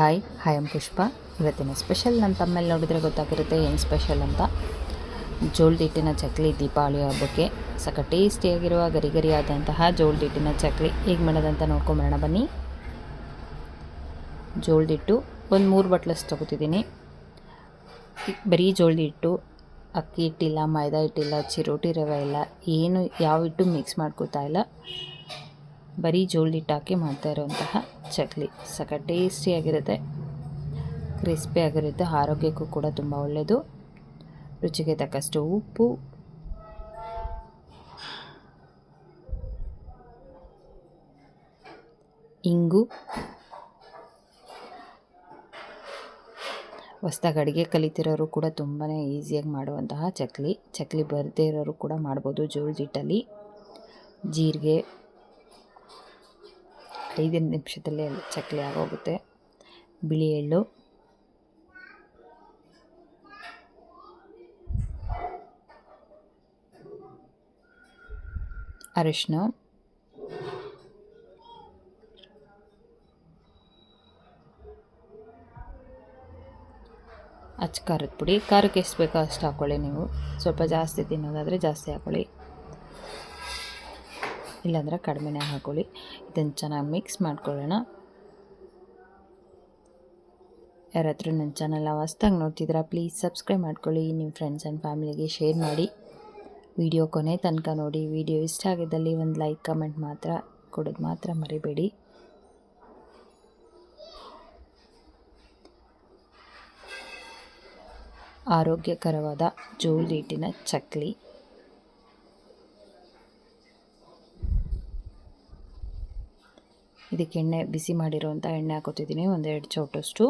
Hi hi M ಪುಷ್ಪ. ಇವತ್ತಿನ special ನನ್ನ ತಮ್ಮಲ್ಲಿ ನೋಡಿದರೆ ಗೊತ್ತಾಗಿರುತ್ತೆ ಏನು ಸ್ಪೆಷಲ್ ಅಂತ. ಜೋಳದಿಟ್ಟಿನ ಚಕ್ಲಿ ದೀಪಾವಳಿ ಹಬ್ಬಕ್ಕೆ ಸಕ ಟೇಸ್ಟಿಯಾಗಿರುವ ಗರಿ ಜೋಳದಿಟ್ಟಿನ ಚಕ್ಲಿ ಹೇಗೆ ಮಾಡೋದಂತ ನೋಡ್ಕೊಂಬರೋಣ ಬನ್ನಿ. ಜೋಳದಿಟ್ಟು ಒಂದು ಮೂರು ಬಟ್ಲಸ್ ತೊಗೋತಿದ್ದೀನಿ. ಬರೀ ಜೋಳದಿಟ್ಟು ಅಕ್ಕಿ ಹಿಟ್ಟಿಲ್ಲ, ಮೈದಾ ಹಿಟ್ಟಿಲ್ಲ, ಚಿರೋಟಿ ರವೆ ಇಲ್ಲ, ಏನು ಯಾವ ಹಿಟ್ಟು ಮಿಕ್ಸ್ ಮಾಡ್ಕೋತಾ ಇಲ್ಲ. ಬರೀ ಜೋಳದ ಹಾಕಿ ಮಾಡ್ತಾ ಇರುವಂತಹ ಚಕ್ಲಿ. ಸಕ ಟೇಸ್ಟಿಯಾಗಿರುತ್ತೆ ಕ್ರಿಸ್ಪಿ ಆಗಿರುತ್ತೆ. ಆರೋಗ್ಯಕ್ಕೂ ಕೂಡ ತುಂಬ ಒಳ್ಳೆಯದು ರುಚಿಗೆ ತಕ್ಕಷ್ಟು ಉಪ್ಪು. ಇಂಗು. ಹೊಸ್ದಾಗಿ ಅಡುಗೆ ಕಲಿತಿರೋರು ಕೂಡ ತುಂಬಾ ಈಸಿಯಾಗಿ ಮಾಡುವಂತಹ ಚಕ್ಲಿ. ಚಕ್ಲಿ ಬರದೇ ಇರೋರು ಕೂಡ ಮಾಡ್ಬೋದು ಜೋಳದ ಹಿಟ್ಟಲ್ಲಿ. ಜೀರಿಗೆ. ಐದು ನಿಮಿಷದಲ್ಲೇ ಚಕ್ಲಿ ಆಗೋಗುತ್ತೆ. ಬಿಳಿ ಎಳ್ಳು. ಅರಿಶಿನ ಅಚ್ಚ ಖಾರದ ಪುಡಿ. ಖಾರಕ್ಕೆ ಎಷ್ಟು ಬೇಕೋ ಅಷ್ಟು ಹಾಕ್ಕೊಳ್ಳಿ ನೀವು. ಸ್ವಲ್ಪ ಜಾಸ್ತಿ ತಿನ್ನೋದಾದರೆ ಜಾಸ್ತಿ ಹಾಕ್ಕೊಳ್ಳಿ ಇಲ್ಲಾಂದರೆ ಕಡಿಮೆನೇ ಹಾಕೊಳ್ಳಿ. ಇದನ್ನು ಚೆನ್ನಾಗಿ ಮಿಕ್ಸ್ ಮಾಡ್ಕೊಳ್ಳೋಣ. ಯಾರಾದರೂ ನನ್ನ ಚಾನಲ್ನ ಹೊಸ್ದಾಗಿ ನೋಡ್ತಿದ್ದೀರಾ ಪ್ಲೀಸ್ ಸಬ್ಸ್ಕ್ರೈಬ್ ಮಾಡ್ಕೊಳ್ಳಿ. ನಿಮ್ಮ ಫ್ರೆಂಡ್ಸ್ ಆ್ಯಂಡ್ ಫ್ಯಾಮಿಲಿಗೆ ಶೇರ್ ಮಾಡಿ. ವಿಡಿಯೋ ಕೊನೆ ತನಕ ನೋಡಿ. ವಿಡಿಯೋ ಇಷ್ಟ ಆಗಿದ್ದಲ್ಲಿ ಒಂದು ಲೈಕ್ ಕಮೆಂಟ್ ಮಾತ್ರ ಕೊಡೋದು ಮಾತ್ರ ಮರಿಬೇಡಿ. ಆರೋಗ್ಯಕರವಾದ ಜೋಳದ ಹಿಟ್ಟಿನ ಚಕ್ಲಿ. ಇದಕ್ಕೆ ಎಣ್ಣೆ ಬಿಸಿ ಮಾಡಿರೋವಂಥ ಎಣ್ಣೆ ಹಾಕೋತಿದ್ದೀನಿ, ಒಂದೆರಡು ಚೌಟಷ್ಟು.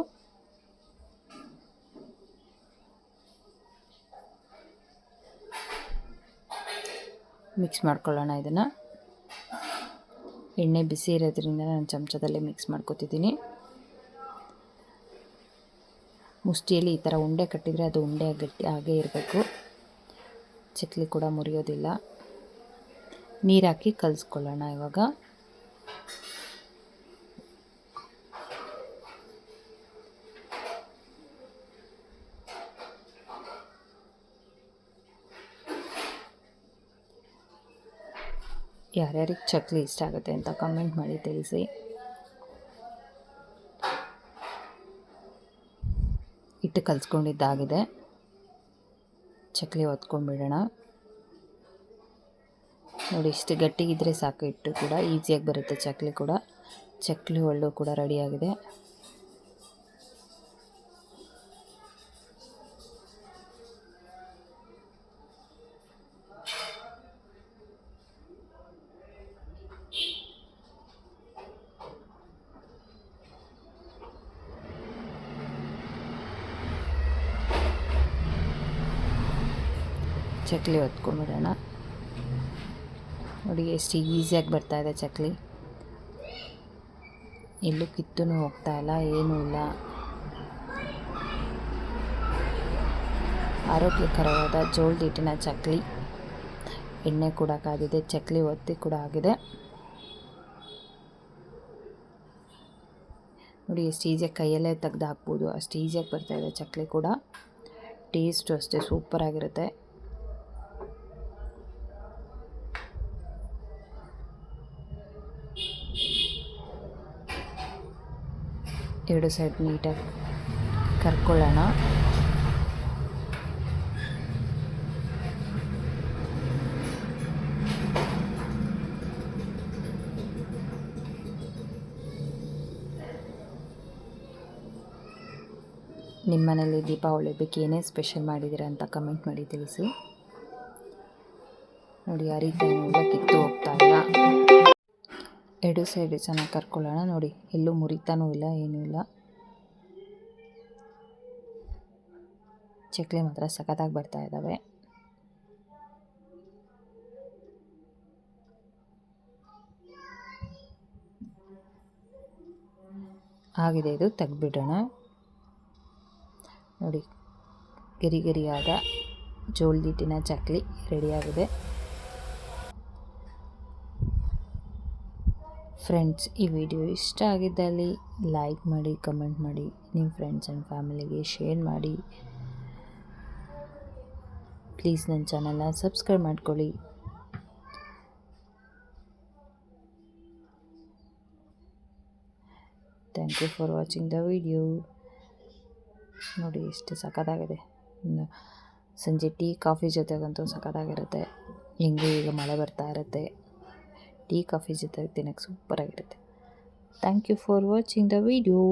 ಮಿಕ್ಸ್ ಮಾಡ್ಕೊಳ್ಳೋಣ ಇದನ್ನು. ಎಣ್ಣೆ ಬಿಸಿ ಇರೋದ್ರಿಂದ ನಾನು ಚಮಚದಲ್ಲಿ ಮಿಕ್ಸ್ ಮಾಡ್ಕೊತಿದ್ದೀನಿ. ಮುಷ್ಟಿಯಲ್ಲಿ ಈ ಥರ ಉಂಡೆ ಕಟ್ಟಿದರೆ ಅದು ಉಂಡೆ ಗಟ್ಟಿ ಹಾಗೇ ಇರಬೇಕು. ಚಕ್ಲಿ ಕೂಡ ಮುರಿಯೋದಿಲ್ಲ. ನೀರಾಕಿ ಹಾಕಿ ಕಲಿಸ್ಕೊಳ್ಳೋಣ ಇವಾಗ. ಯಾರ್ಯಾರಿಗೆ ಚಕ್ಲಿ ಇಷ್ಟ ಆಗುತ್ತೆ ಅಂತ ಕಮೆಂಟ್ ಮಾಡಿ ತಿಳಿಸಿ. ಹಿಟ್ಟು ಕಲಿಸ್ಕೊಂಡಿದ್ದಾಗಿದೆ. ಚಕ್ಲಿ ಹೊತ್ಕೊಂಡ್ಬಿಡೋಣ. ನೋಡಿ, ಇಷ್ಟು ಗಟ್ಟಿಗಿದ್ರೆ ಸಾಕು ಹಿಟ್ಟು ಕೂಡ ಈಸಿಯಾಗಿ ಬರುತ್ತೆ ಚಕ್ಲಿ ಕೂಡ. ಚಕ್ಲಿ ಒಳ್ಳು ಕೂಡ ರೆಡಿಯಾಗಿದೆ ಚಕ್ಲಿ ಹೊತ್ಕೊಂಡ್ಬಿಡೋಣ. ನೋಡಿ, ಎಷ್ಟು ಈಸಿಯಾಗಿ ಬರ್ತಾಯಿದೆ ಚಕ್ಲಿ. ಎಲ್ಲೂ ಕಿತ್ತೂ ಹೋಗ್ತಾ ಇಲ್ಲ, ಏನೂ ಇಲ್ಲ. ಆರೋಗ್ಯಕರವಾದ ಜೋಳದ ಹಿಟ್ಟಿನ ಚಕ್ಲಿ. ಎಣ್ಣೆ ಕೂಡ ಕಾದಿದೆ, ಚಕ್ಲಿ ಒತ್ತಿ ಕೂಡ ಆಗಿದೆ. ನೋಡಿ, ಎಷ್ಟು ಈಸಿಯಾಗಿ ಕೈಯಲ್ಲೇ ತೆಗ್ದು ಹಾಕ್ಬೋದು, ಅಷ್ಟು ಈಸಿಯಾಗಿ ಬರ್ತಾಯಿದೆ ಚಕ್ಲಿ ಕೂಡ. ಟೇಸ್ಟು ಅಷ್ಟೇ ಸೂಪರಾಗಿರುತ್ತೆ. ಎರಡು ಸೈಡ್ ನೀಟಾಗಿ ಕರ್ಕೊಳ್ಳೋಣ. ನಿಮ್ಮ ಮನೇಲಿ ದೀಪಾವಳಿ ಬೇಕು ಏನೇ ಸ್ಪೆಷಲ್ ಮಾಡಿದ್ದೀರಾ ಅಂತ ಕಮೆಂಟ್ ಮಾಡಿ ತಿಳಿಸಿ. ನೋಡಿ, ಆ ರೀತಿ ಕಿತ್ತು ಹೋಗ್ತಾ ಇಲ್ಲ. ಎರಡು ಸೈಡ್ ಚೆನ್ನಾಗಿ ಕರ್ಕೊಳ್ಳೋಣ. ನೋಡಿ, ಎಲ್ಲೂ ಮುರಿತಾನೂ ಇಲ್ಲ, ಏನೂ ಇಲ್ಲ. ಚಕ್ಲಿ ಮಾತ್ರ ಸಖತ್ತಾಗಿ ಬರ್ತಾ ಇದ್ದಾವೆ ಆಗಿದೆ ಇದು, ತೆಗ್ದುಬಿಡೋಣ. ನೋಡಿ ಗರಿ ಗರಿಯಾದ ಜೋಳದ ಹಿಟ್ಟಿನ ಚಕ್ಲಿ ರೆಡಿಯಾಗಿದೆ ಫ್ರೆಂಡ್ಸ್, ಈ ವಿಡಿಯೋ ಇಷ್ಟ ಆಗಿದ್ದಲ್ಲಿ ಲೈಕ್ ಮಾಡಿ, ಕಮೆಂಟ್ ಮಾಡಿ, ನಿಮ್ಮ ಫ್ರೆಂಡ್ಸ್ ಆ್ಯಂಡ್ ಫ್ಯಾಮಿಲಿಗೆ ಶೇರ್ ಮಾಡಿ. ಪ್ಲೀಸ್ ನನ್ನ ಚಾನಲ್ನ ಸಬ್ಸ್ಕ್ರೈಬ್ ಮಾಡ್ಕೊಳ್ಳಿ. Thank you for watching the video. ನೋಡಿ, ಎಷ್ಟು ಸಖತ್ತಾಗಿದೆ. ಇನ್ನು ಸಂಜೆ ಟೀ, ಕಾಫಿ ಜೊತೆಗಂತೂ ಸಖತ್ತಾಗಿರುತ್ತೆ. ಹಿಂಗೆ ಈಗ ಮಳೆ ಬರ್ತಾ ಇರುತ್ತೆ. ಟೀ ಕಾಫಿ ಜೊತೆ ತಿನ್ನೋಕ್ಕೆ ಸೂಪರಾಗಿರುತ್ತೆ thank you for watching the video